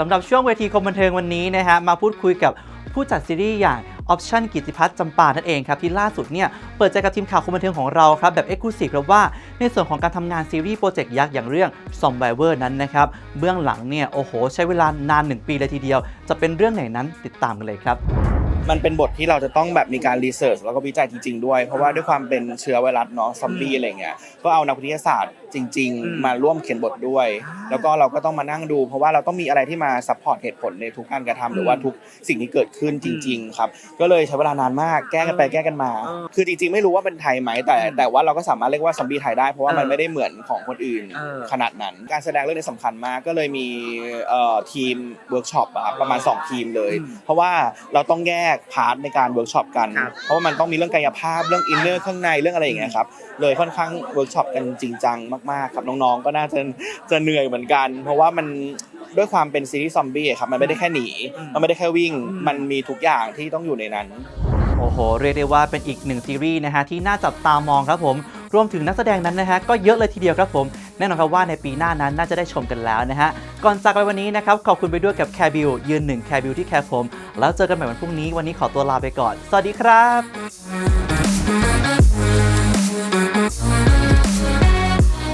สำหรับช่วงเวทีคมบันเทิงวันนี้นะฮะมาพูดคุยกับผู้จัดซีรีส์อย่างออปชั่นกิติพัฒน์จำปานั่นเองครับ ที่ล่าสุดเนี่ย เปิดใจกับทีมข่าวคมบันเทิงของเราครับ แบบเอ็กซ์คลูซีฟครับว่าในส่วนของการทำงานซีรีส์โปรเจกต์ยักษ์อย่างเรื่อง z o m b i v e r นั้นนะครับ เบื้องหลังเนี่ย โอ้โห ใช้เวลานาน 1 ปีเลยทีเดียว จะเป็นเรื่องไหนนั้นติดตามกันเลยครับ มันเป็นบทที่เราจะต้องแบบมีการรีเสิร์ชแล้วก็วิจัยจริง ๆ ด้วย เพราะว่าด้วยความเป็นเชื้อไวรัสเนาะซอมบี้อะไรเงี้ยก็เอานักวิทยาศาสตร์จริง ๆ มาร่วมเขียนบทด้วยแล้วก็เราก็ต้องมานั่งดู เพราะว่าเราต้องมีอะไรที่มาซัพพอร์ตเหตุผลในทุกการกระทำหรือว่าทุกสิ่งที่เกิดขึ้นจริง ๆ ครับ ก็เลยใช้เวลานานมากแก้กันไปแก้กันมาเออคือจริง ๆ ไม่รู้ว่าเป็นไทยไหมแต่อืมแต่ว่าเราก็สามารถเรียกว่าซอมบี้ไทยได้เพราะว่ามันเออไม่ได้เหมือนของคนอื่นเออขนาดนั้น การแสดงเรื่องนี้สำคัญมากก็เลยมีเอ่อทีมเวิร์กช็อปอะครับประมาณสองทีมเลยอืมเพราะว่าเราต้องแยกพาร์ทในการเวิร์กช็อปกันครับเพราะว่ามันต้องมีเรื่องกายภาพเรื่องอินเนอร์ข้างในเรื่องอะไรอย่างเงี้ยครับเลยค่อนข้างเวิร์กช็อปกันจริงจังมากๆครับน้องๆก็น่าจะจะเหนื่อยเหมือนกัน เพราะว่ามันด้วยความเป็นซีรีส์ซอมบี้อะครับมันไม่ได้แค่หนีอืมมันไม่ได้แค่วิ่งอืมมันมีทุกอย่างที่ต้องอยู่ในนั้น โอ้โห เรียกได้ว่าเป็นอีกหนึ่งซีรีส์นะฮะที่น่าจับตามองครับผม รวมถึงนักแสดงนั้นนะฮะก็เยอะเลยทีเดียวครับผม แน่นอนครับว่าในปีหน้านั้นน่าจะได้ชมกันแล้วนะฮะ ก่อนจากไปวันนี้นะครับขอบคุณไปด้วยกับแคบิวยืนหนึ่งแคบิวที่แคร์ผม แล้วเจอกันใหม่วันพรุ่งนี้วันนี้ขอตัวลาไปก่อน สวัสดีครับ